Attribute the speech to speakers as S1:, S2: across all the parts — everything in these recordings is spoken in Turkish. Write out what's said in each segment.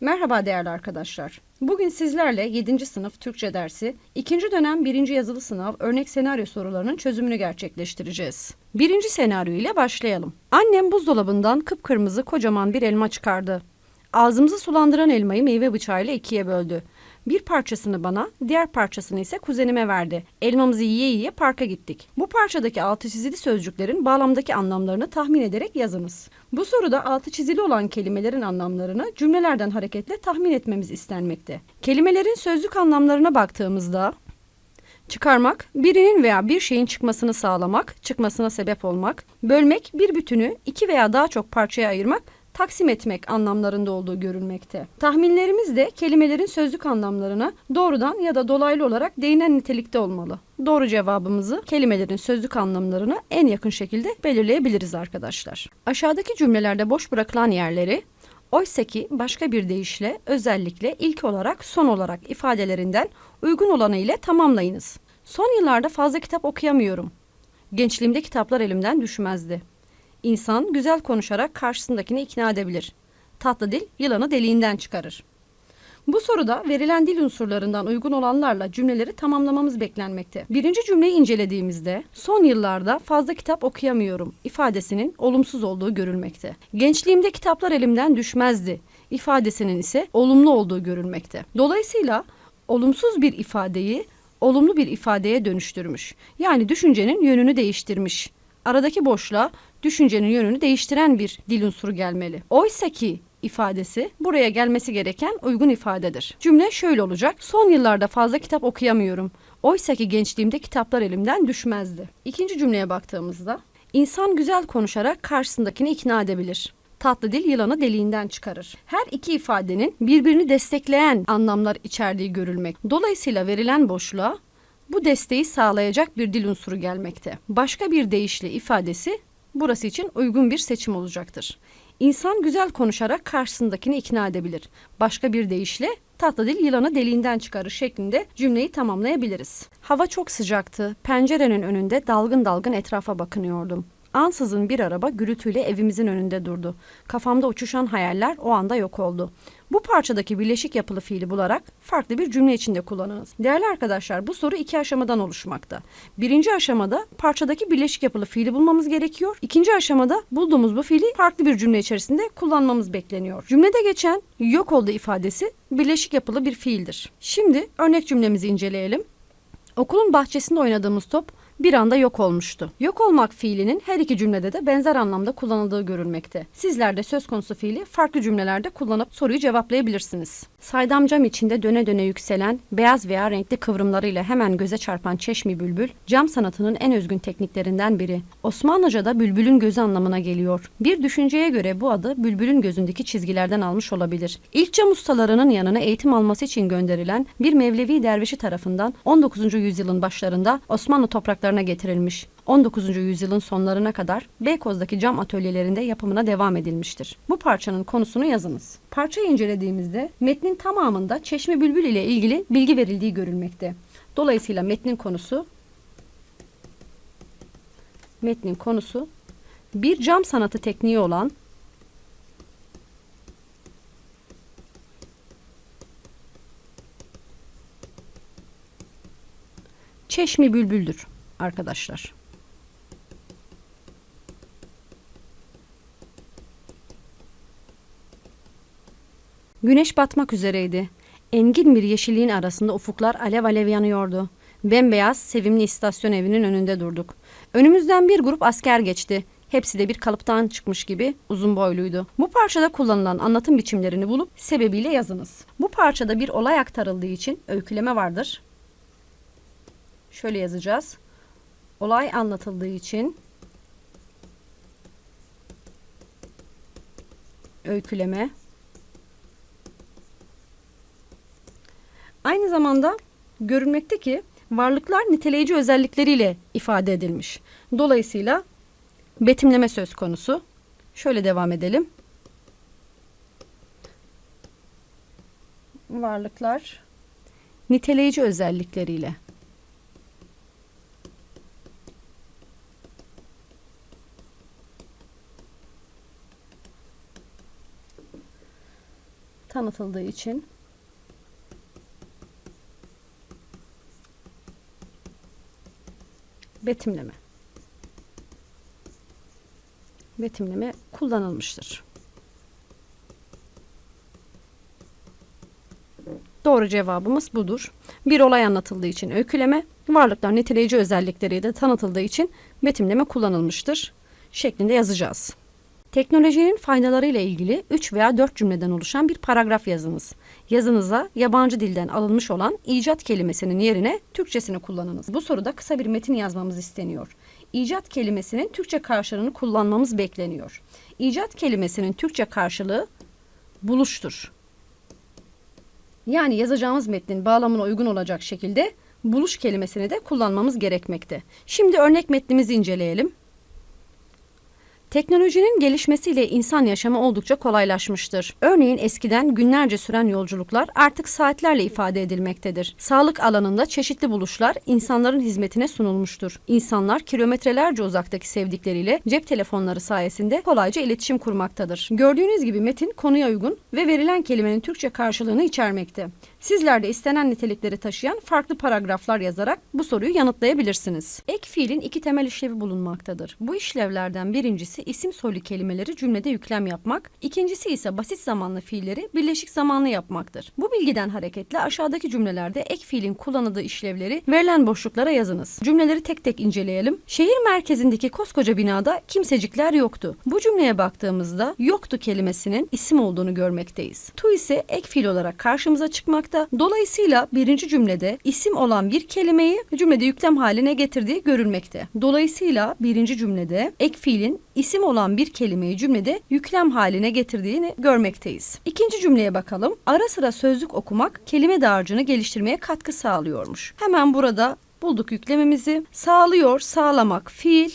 S1: Merhaba değerli arkadaşlar. Bugün sizlerle 7. sınıf Türkçe dersi 2. dönem 1. yazılı sınav örnek senaryo sorularının çözümünü gerçekleştireceğiz. Birinci senaryo ile başlayalım. Annem buzdolabından kıpkırmızı kocaman bir elma çıkardı. Ağzımızı sulandıran elmayı meyve bıçağıyla ikiye böldü. Bir parçasını bana, diğer parçasını ise kuzenime verdi. Elmamızı yiye yiye parka gittik. Bu parçadaki altı çizili sözcüklerin bağlamdaki anlamlarını tahmin ederek yazınız. Bu soruda altı çizili olan kelimelerin anlamlarını cümlelerden hareketle tahmin etmemiz istenmekte. Kelimelerin sözlük anlamlarına baktığımızda Çıkarmak, birinin veya bir şeyin çıkmasını sağlamak, çıkmasına sebep olmak, bölmek, bir bütünü iki veya daha çok parçaya ayırmak, taksim etmek anlamlarında olduğu görülmekte. Tahminlerimiz de kelimelerin sözlük anlamlarına doğrudan ya da dolaylı olarak değinen nitelikte olmalı. Doğru cevabımızı kelimelerin sözlük anlamlarına en yakın şekilde belirleyebiliriz arkadaşlar. Aşağıdaki cümlelerde boş bırakılan yerleri Oysa ki başka bir deyişle özellikle ilk olarak son olarak ifadelerinden uygun olanı ile tamamlayınız. Son yıllarda fazla kitap okuyamıyorum. Gençliğimde kitaplar elimden düşmezdi. İnsan güzel konuşarak karşısındakini ikna edebilir. Tatlı dil yılanı deliğinden çıkarır. Bu soruda verilen dil unsurlarından uygun olanlarla cümleleri tamamlamamız beklenmekte. Birinci cümleyi incelediğimizde son yıllarda fazla kitap okuyamıyorum ifadesinin olumsuz olduğu görülmekte. Gençliğimde kitaplar elimden düşmezdi ifadesinin ise olumlu olduğu görülmekte. Dolayısıyla olumsuz bir ifadeyi olumlu bir ifadeye dönüştürmüş. Yani düşüncenin yönünü değiştirmiş. Aradaki boşluğa düşüncenin yönünü değiştiren bir dil unsuru gelmeli. Oysa ki ifadesi buraya gelmesi gereken uygun ifadedir. Cümle şöyle olacak. Son yıllarda fazla kitap okuyamıyorum. Oysa ki gençliğimde kitaplar elimden düşmezdi. İkinci cümleye baktığımızda insan güzel konuşarak karşısındakini ikna edebilir. Tatlı dil yılanı deliğinden çıkarır. Her iki ifadenin birbirini destekleyen anlamlar içerdiği görülmek. Dolayısıyla verilen boşluğa bu desteği sağlayacak bir dil unsuru gelmekte. Başka bir deyişle ifadesi burası için uygun bir seçim olacaktır. İnsan güzel konuşarak karşısındakini ikna edebilir. Başka bir deyişle tatlı dil yılanı deliğinden çıkarır şeklinde cümleyi tamamlayabiliriz. Hava çok sıcaktı. Pencerenin önünde dalgın dalgın etrafa bakınıyordum. Ansızın bir araba gürültüyle evimizin önünde durdu. Kafamda uçuşan hayaller o anda yok oldu. Bu parçadaki birleşik yapılı fiili bularak farklı bir cümle içinde kullanınız. Değerli arkadaşlar bu soru iki aşamadan oluşmakta. Birinci aşamada parçadaki birleşik yapılı fiili bulmamız gerekiyor. İkinci aşamada bulduğumuz bu fiili farklı bir cümle içerisinde kullanmamız bekleniyor. Cümlede geçen yok oldu ifadesi birleşik yapılı bir fiildir. Şimdi örnek cümlemizi inceleyelim. Okulun bahçesinde oynadığımız top bir anda yok olmuştu. Yok olmak fiilinin her iki cümlede de benzer anlamda kullanıldığı görülmekte. Sizler de söz konusu fiili farklı cümlelerde kullanıp soruyu cevaplayabilirsiniz. Saydam cam içinde döne döne yükselen, beyaz veya renkli kıvrımlarıyla hemen göze çarpan çeşmi bülbül, cam sanatının en özgün tekniklerinden biri. Osmanlıca'da bülbülün gözü anlamına geliyor. Bir düşünceye göre bu adı bülbülün gözündeki çizgilerden almış olabilir. İlk cam ustalarının yanına eğitim alması için gönderilen bir Mevlevi dervişi tarafından 19. yüzyılın başlarında Osmanlı topraklarına getirilmiş. 19. yüzyılın sonlarına kadar Beykoz'daki cam atölyelerinde yapımına devam edilmiştir. Bu parçanın konusunu yazınız. Parçayı incelediğimizde metnin tamamında Çeşme Bülbül ile ilgili bilgi verildiği görülmekte. Dolayısıyla metnin konusu metnin konusu bir cam sanatı tekniği olan Çeşmi Bülbül'dür arkadaşlar. Güneş batmak üzereydi. Engin bir yeşilliğin arasında ufuklar alev alev yanıyordu. Bembeyaz, sevimli istasyon evinin önünde durduk. Önümüzden bir grup asker geçti. Hepsi de bir kalıptan çıkmış gibi uzun boyluydu. Bu parçada kullanılan anlatım biçimlerini bulup sebebiyle yazınız. Bu parçada bir olay aktarıldığı için öyküleme vardır. Şöyle yazacağız. Olay anlatıldığı için öyküleme Aynı zamanda görülmekte ki varlıklar niteleyici özellikleriyle ifade edilmiş. Dolayısıyla betimleme söz konusu. Şöyle devam edelim. Varlıklar niteleyici özellikleriyle. Tanıtıldığı için betimleme betimleme kullanılmıştır. Doğru cevabımız budur. Bir olay anlatıldığı için öyküleme, varlıklar niteleyici özellikleri de tanıtıldığı için betimleme kullanılmıştır şeklinde yazacağız. Teknolojinin faydalarıyla ilgili 3 veya 4 cümleden oluşan bir paragraf yazınız. Yazınıza yabancı dilden alınmış olan icat kelimesinin yerine Türkçesini kullanınız. Bu soruda kısa bir metin yazmamız isteniyor. İcat kelimesinin Türkçe karşılığını kullanmamız bekleniyor. İcat kelimesinin Türkçe karşılığı buluştur. Yani yazacağımız metnin bağlamına uygun olacak şekilde buluş kelimesini de kullanmamız gerekmekte. Şimdi örnek metnimizi inceleyelim. Teknolojinin gelişmesiyle insan yaşamı oldukça kolaylaşmıştır. Örneğin eskiden günlerce süren yolculuklar artık saatlerle ifade edilmektedir. Sağlık alanında çeşitli buluşlar insanların hizmetine sunulmuştur. İnsanlar kilometrelerce uzaktaki sevdikleriyle cep telefonları sayesinde kolayca iletişim kurmaktadır. Gördüğünüz gibi metin konuya uygun ve verilen kelimenin Türkçe karşılığını içermekte. Sizler de istenen nitelikleri taşıyan farklı paragraflar yazarak bu soruyu yanıtlayabilirsiniz. Ek fiilin iki temel işlevi bulunmaktadır. Bu işlevlerden birincisi isim soylu kelimeleri cümlede yüklem yapmak, ikincisi ise basit zamanlı fiilleri birleşik zamanlı yapmaktır. Bu bilgiden hareketle aşağıdaki cümlelerde ek fiilin kullanıldığı işlevleri verilen boşluklara yazınız. Cümleleri tek tek inceleyelim. Şehir merkezindeki koskoca binada kimsecikler yoktu. Bu cümleye baktığımızda yoktu kelimesinin isim olduğunu görmekteyiz. Tu ise ek fiil olarak karşımıza çıkmakta. Dolayısıyla birinci cümlede isim olan bir kelimeyi cümlede yüklem haline getirdiği görülmekte. Dolayısıyla birinci cümlede ek fiilin isim olan bir kelimeyi cümlede yüklem haline getirdiğini görmekteyiz. İkinci cümleye bakalım. Ara sıra sözlük okumak kelime dağarcığını geliştirmeye katkı sağlıyormuş. Hemen burada bulduk yüklememizi. Sağlıyor, sağlamak fiil,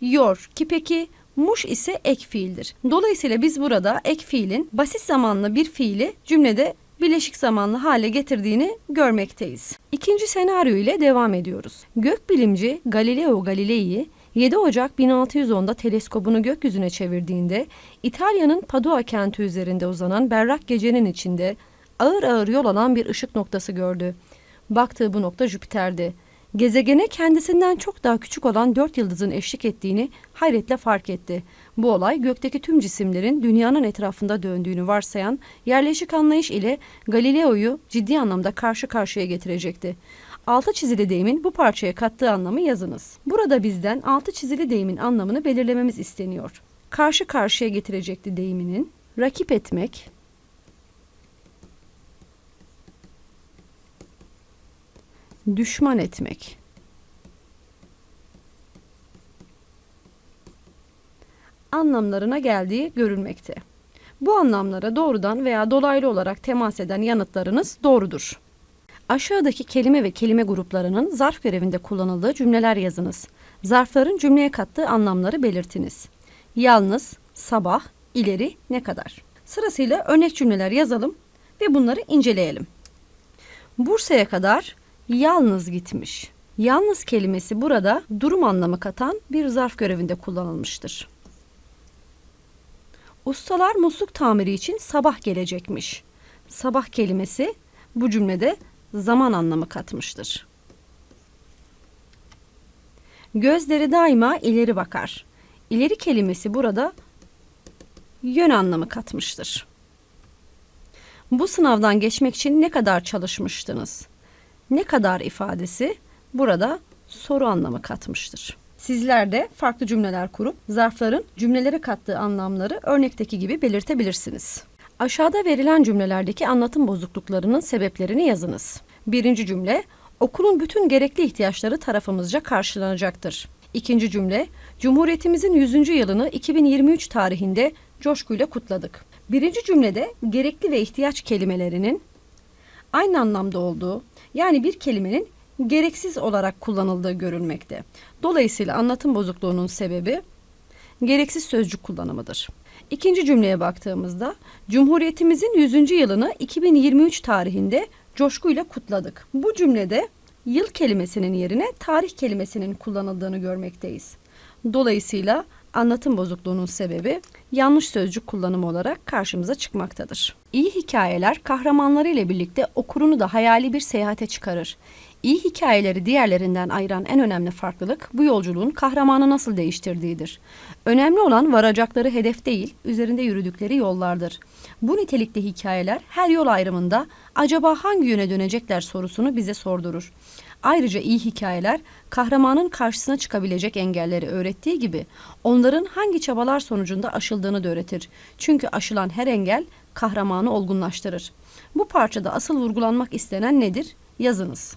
S1: yor ki peki muş ise ek fiildir. Dolayısıyla biz burada ek fiilin basit zamanlı bir fiili cümlede bileşik zamanlı hale getirdiğini görmekteyiz. İkinci senaryo ile devam ediyoruz. Gökbilimci Galileo Galilei 7 Ocak 1610'da teleskobunu gökyüzüne çevirdiğinde İtalya'nın Padua kenti üzerinde uzanan berrak gecenin içinde ağır ağır yol alan bir ışık noktası gördü. Baktığı bu nokta Jüpiter'di. Gezegene kendisinden çok daha küçük olan dört yıldızın eşlik ettiğini hayretle fark etti. Bu olay gökteki tüm cisimlerin dünyanın etrafında döndüğünü varsayan yerleşik anlayış ile Galileo'yu ciddi anlamda karşı karşıya getirecekti. Altı çizili deyimin bu parçaya kattığı anlamı yazınız. Burada bizden altı çizili deyimin anlamını belirlememiz isteniyor. Karşı karşıya getirecekti deyiminin rakip etmek, düşman etmek. Anlamlarına geldiği görülmekte. Bu anlamlara doğrudan veya dolaylı olarak temas eden yanıtlarınız doğrudur. Aşağıdaki kelime ve kelime gruplarının zarf görevinde kullanıldığı cümleler yazınız. Zarfların cümleye kattığı anlamları belirtiniz. Yalnız, sabah, ileri, ne kadar. Sırasıyla örnek cümleler yazalım ve bunları inceleyelim. Bursa'ya kadar yalnız gitmiş. Yalnız kelimesi burada durum anlamı katan bir zarf görevinde kullanılmıştır. Ustalar musluk tamiri için sabah gelecekmiş. Sabah kelimesi bu cümlede zaman anlamı katmıştır. Gözleri daima ileri bakar. İleri kelimesi burada yön anlamı katmıştır. Bu sınavdan geçmek için ne kadar çalışmıştınız? Ne kadar ifadesi burada soru anlamı katmıştır. Sizler de farklı cümleler kurup zarfların cümlelere kattığı anlamları örnekteki gibi belirtebilirsiniz. Aşağıda verilen cümlelerdeki anlatım bozukluklarının sebeplerini yazınız. Birinci cümle, okulun bütün gerekli ihtiyaçları tarafımızca karşılanacaktır. İkinci cümle, Cumhuriyetimizin 100. yılını 2023 tarihinde coşkuyla kutladık. Birinci cümlede gerekli ve ihtiyaç kelimelerinin aynı anlamda olduğu, yani bir kelimenin gereksiz olarak kullanıldığı görülmekte. Dolayısıyla anlatım bozukluğunun sebebi gereksiz sözcük kullanımıdır. İkinci cümleye baktığımızda Cumhuriyetimizin 100. yılını 2023 tarihinde coşkuyla kutladık. Bu cümlede yıl kelimesinin yerine tarih kelimesinin kullanıldığını görmekteyiz. Dolayısıyla anlatım bozukluğunun sebebi yanlış sözcük kullanımı olarak karşımıza çıkmaktadır. İyi hikayeler kahramanları ile birlikte okurunu da hayali bir seyahate çıkarır. İyi hikayeleri diğerlerinden ayıran en önemli farklılık bu yolculuğun kahramanı nasıl değiştirdiğidir. Önemli olan varacakları hedef değil, üzerinde yürüdükleri yollardır. Bu nitelikli hikayeler her yol ayrımında acaba hangi yöne dönecekler sorusunu bize sordurur. Ayrıca iyi hikayeler kahramanın karşısına çıkabilecek engelleri öğrettiği gibi onların hangi çabalar sonucunda aşıldığını da öğretir. Çünkü aşılan her engel kahramanı olgunlaştırır. Bu parçada asıl vurgulanmak istenen nedir? Yazınız.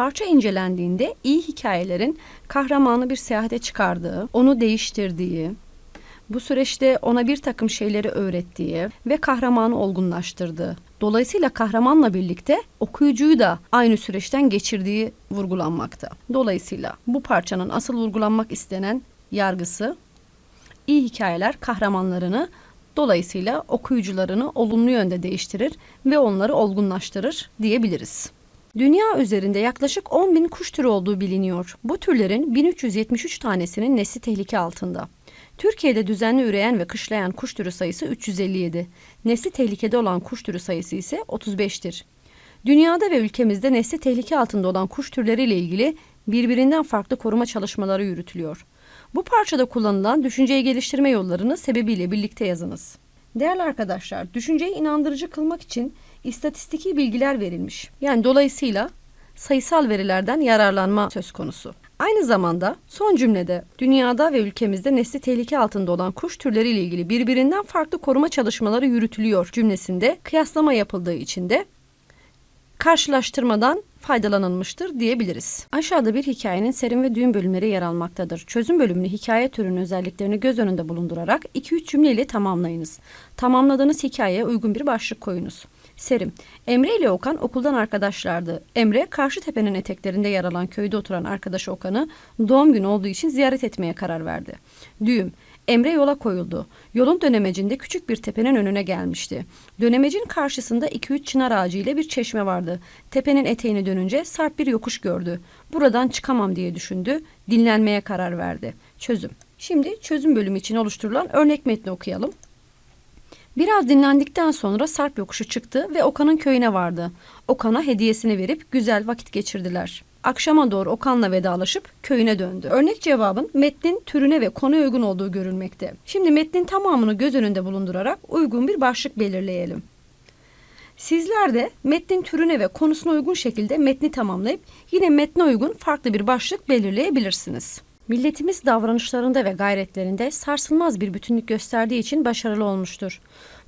S1: Parça incelendiğinde iyi hikayelerin kahramanı bir seyahate çıkardığı, onu değiştirdiği, bu süreçte ona bir takım şeyleri öğrettiği ve kahramanı olgunlaştırdığı. Dolayısıyla kahramanla birlikte okuyucuyu da aynı süreçten geçirdiği vurgulanmakta. Dolayısıyla bu parçanın asıl vurgulanmak istenen yargısı iyi hikayeler kahramanlarını dolayısıyla okuyucularını olumlu yönde değiştirir ve onları olgunlaştırır diyebiliriz. Dünya üzerinde yaklaşık 10 bin kuş türü olduğu biliniyor. Bu türlerin 1373 tanesinin nesli tehlike altında. Türkiye'de düzenli üreyen ve kışlayan kuş türü sayısı 357. Nesli tehlikede olan kuş türü sayısı ise 35'tir. Dünyada ve ülkemizde nesli tehlike altında olan kuş türleriyle ilgili birbirinden farklı koruma çalışmaları yürütülüyor. Bu parçada kullanılan düşünceyi geliştirme yollarını sebebiyle birlikte yazınız. Değerli arkadaşlar, düşünceyi inandırıcı kılmak için istatistiki bilgiler verilmiş. Yani dolayısıyla sayısal verilerden yararlanma söz konusu. Aynı zamanda son cümlede dünyada ve ülkemizde nesli tehlike altında olan kuş türleriyle ilgili birbirinden farklı koruma çalışmaları yürütülüyor cümlesinde kıyaslama yapıldığı için de karşılaştırmadan faydalanılmıştır diyebiliriz. Aşağıda bir hikayenin serim ve düğüm bölümleri yer almaktadır. Çözüm bölümünü hikaye türünün özelliklerini göz önünde bulundurarak 2-3 cümleyle tamamlayınız. Tamamladığınız hikayeye uygun bir başlık koyunuz. Serim. Emre ile Okan okuldan arkadaşlardı. Emre karşı tepenin eteklerinde yer alan köyde oturan arkadaşı Okan'ı doğum günü olduğu için ziyaret etmeye karar verdi. Düğüm. Emre yola koyuldu. Yolun dönemecinde küçük bir tepenin önüne gelmişti. Dönemecin karşısında 2-3 çınar ağacı ile bir çeşme vardı. Tepenin eteğini dönünce sarp bir yokuş gördü. Buradan çıkamam diye düşündü. Dinlenmeye karar verdi. Çözüm. Şimdi çözüm bölümü için oluşturulan örnek metni okuyalım. Biraz dinlendikten sonra Sarp yokuşu çıktı ve Okan'ın köyüne vardı. Okan'a hediyesini verip güzel vakit geçirdiler. Akşama doğru Okan'la vedalaşıp köyüne döndü. Örnek cevabın metnin türüne ve konuya uygun olduğu görülmekte. Şimdi metnin tamamını göz önünde bulundurarak uygun bir başlık belirleyelim. Sizler de metnin türüne ve konusuna uygun şekilde metni tamamlayıp yine metne uygun farklı bir başlık belirleyebilirsiniz. Milletimiz davranışlarında ve gayretlerinde sarsılmaz bir bütünlük gösterdiği için başarılı olmuştur.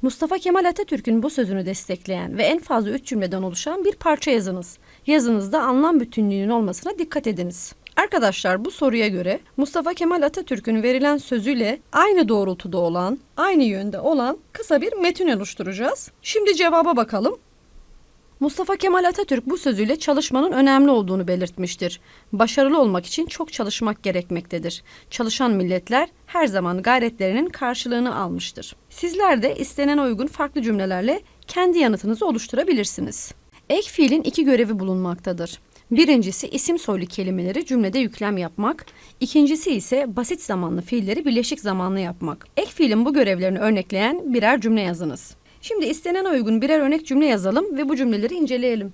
S1: Mustafa Kemal Atatürk'ün bu sözünü destekleyen ve en fazla üç cümleden oluşan bir parça yazınız. Yazınızda anlam bütünlüğünün olmasına dikkat ediniz. Arkadaşlar bu soruya göre Mustafa Kemal Atatürk'ün verilen sözüyle aynı doğrultuda olan, aynı yönde olan kısa bir metin oluşturacağız. Şimdi cevaba bakalım. Mustafa Kemal Atatürk bu sözüyle çalışmanın önemli olduğunu belirtmiştir. Başarılı olmak için çok çalışmak gerekmektedir. Çalışan milletler her zaman gayretlerinin karşılığını almıştır. Sizler de istenen uygun farklı cümlelerle kendi yanıtınızı oluşturabilirsiniz. Ek fiilin iki görevi bulunmaktadır. Birincisi isim soylu kelimeleri cümlede yüklem yapmak. İkincisi ise basit zamanlı fiilleri birleşik zamanlı yapmak. Ek fiilin bu görevlerini örnekleyen birer cümle yazınız. Şimdi istenen uygun birer örnek cümle yazalım ve bu cümleleri inceleyelim.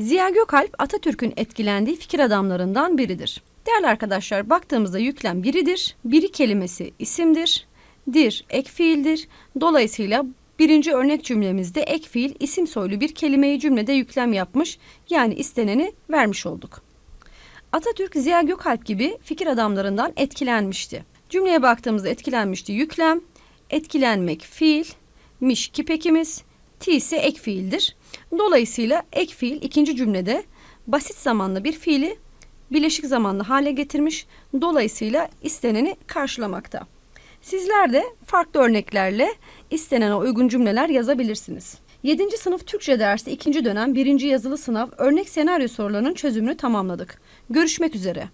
S1: Ziya Gökalp Atatürk'ün etkilendiği fikir adamlarından biridir. Değerli arkadaşlar baktığımızda yüklem biridir. Biri kelimesi isimdir. Dir ek fiildir. Dolayısıyla birinci örnek cümlemizde ek fiil isim soylu bir kelimeyi cümlede yüklem yapmış yani isteneni vermiş olduk. Atatürk Ziya Gökalp gibi fikir adamlarından etkilenmişti. Cümleye baktığımızda etkilenmişti yüklem, etkilenmek fiil, miş kipekimiz, ti ise ek fiildir. Dolayısıyla ek fiil ikinci cümlede basit zamanlı bir fiili bileşik zamanlı hale getirmiş. Dolayısıyla isteneni karşılamakta. Sizler de farklı örneklerle istenene uygun cümleler yazabilirsiniz. 7. sınıf Türkçe dersi 2. dönem 1. yazılı sınav örnek senaryo sorularının çözümünü tamamladık. Görüşmek üzere.